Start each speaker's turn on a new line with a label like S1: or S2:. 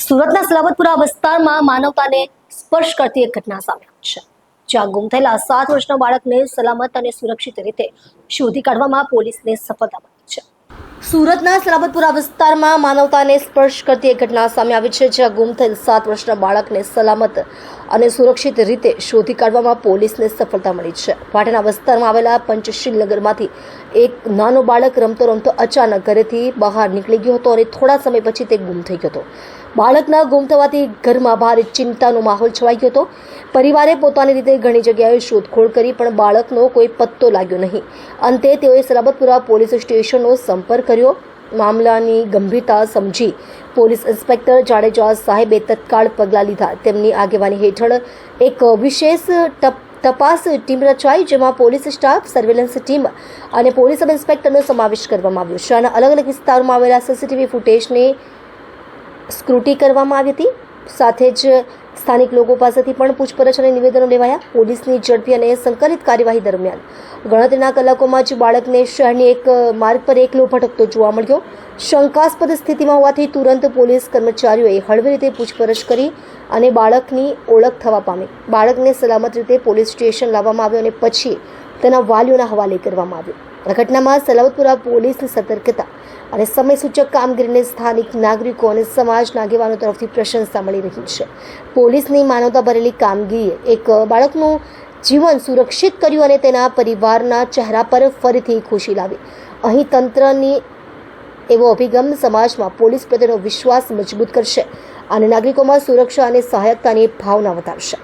S1: સુરતના સલાબતપુરા વિસ્તારમાં માનવતાને સ્પર્શ કરતી એક ઘટના સામે આવી છે, જ્યાં ગુમ થયેલા સાત વર્ષના બાળકને સલામત અને સુરક્ષિત રીતે શોધી કાઢવામાં પોલીસને સફળતા મળી છે. સુરતના સલાબતપુરા વિસ્તારમાં માનવતાને સ્પર્શ કરતી એક ઘટના સામે આવી છે, જ્યાં ગુમ થયેલ સાત વર્ષના બાળકને સલામત અને સુરક્ષિત રીતે શોધી કાઢવામાં પોલીસને સફળતા મળી છે. પાટણના વિસ્તારમાં આવેલા પંચશીલ નગરમાંથી એક નાનો બાળક રમતો રમતો અચાનક ઘરેથી બહાર નીકળી ગયો હતો અને થોડા સમય પછી તે ગુમ થઈ ગયો હતો. બાળકના ગુમ થવાથી ઘરમાં ભારે ચિંતાનો માહોલ છવાઈ ગયો હતો. પરિવારે પોતાની રીતે ઘણી જગ્યાએ શોધખોળ કરી, પણ બાળકનો કોઈ પત્તો લાગ્યો નહીં. અંતે તેઓએ સલાબતપુરા પોલીસ સ્ટેશનનો સંપર્ક કર્યો. મામલાની ગંભીરતા સમજી પોલીસ ઇન્સ્પેક્ટર જાડેજા સાહેબે તત્કાળ પગલાં લીધા. તેમની આગેવાની હેઠળ એક વિશેષ તપાસ ટીમ રચાઈ, જેમાં પોલીસ સ્ટાફ, સર્વેલન્સ ટીમ અને પોલીસ સબ ઇન્સ્પેક્ટરનો સમાવેશ કરવામાં આવ્યો. છે અને અલગ અલગ વિસ્તારોમાં આવેલા સીસીટીવી ફૂટેજને સ્ક્રુટી કરવામાં આવી હતી. સાથે જ સ્થાનિક લોકો પાસેથી પણ પૂછપરછ અને નિવેદનો લેવાયા. પોલીસની ઝડપી અને સંકલિત કાર્યવાહી દરમિયાન ગણતરીના કલાકોમાં જ બાળકને શહેરની એક માર્ગ પર એકલો ભટકતો જોવા મળ્યો. શંકાસ્પદ સ્થિતિમાં હોવાથી તુરંત પોલીસ કર્મચારીઓએ હળવી રીતે પૂછપરછ કરી અને બાળકની ઓળખ થવા પામી. બાળકને સલામત રીતે પોલીસ સ્ટેશન લાવવામાં આવ્યો અને પછી તેના વાલીઓના હવાલે કરવામાં આવ્યો. આ ઘટનામાં સલાવતપુરા પોલીસની સતર્કતા અને સમયસૂચક કામગીરીને સ્થાનિક નાગરિકો અને સમાજના આગેવાનો તરફથી પ્રશંસા મળી રહી છે. પોલીસની માનવતા ભરેલી કામગીરીએ એક બાળકનું જીવન સુરક્ષિત કર્યું અને તેના પરિવારના ચહેરા પર ફરીથી ખુશી લાવી. અહીં તંત્રની એવો અભિગમ સમાજમાં પોલીસ પ્રત્યેનો વિશ્વાસ મજબૂત કરશે અને નાગરિકોમાં સુરક્ષા અને સહાયકતાની ભાવના વધારશે.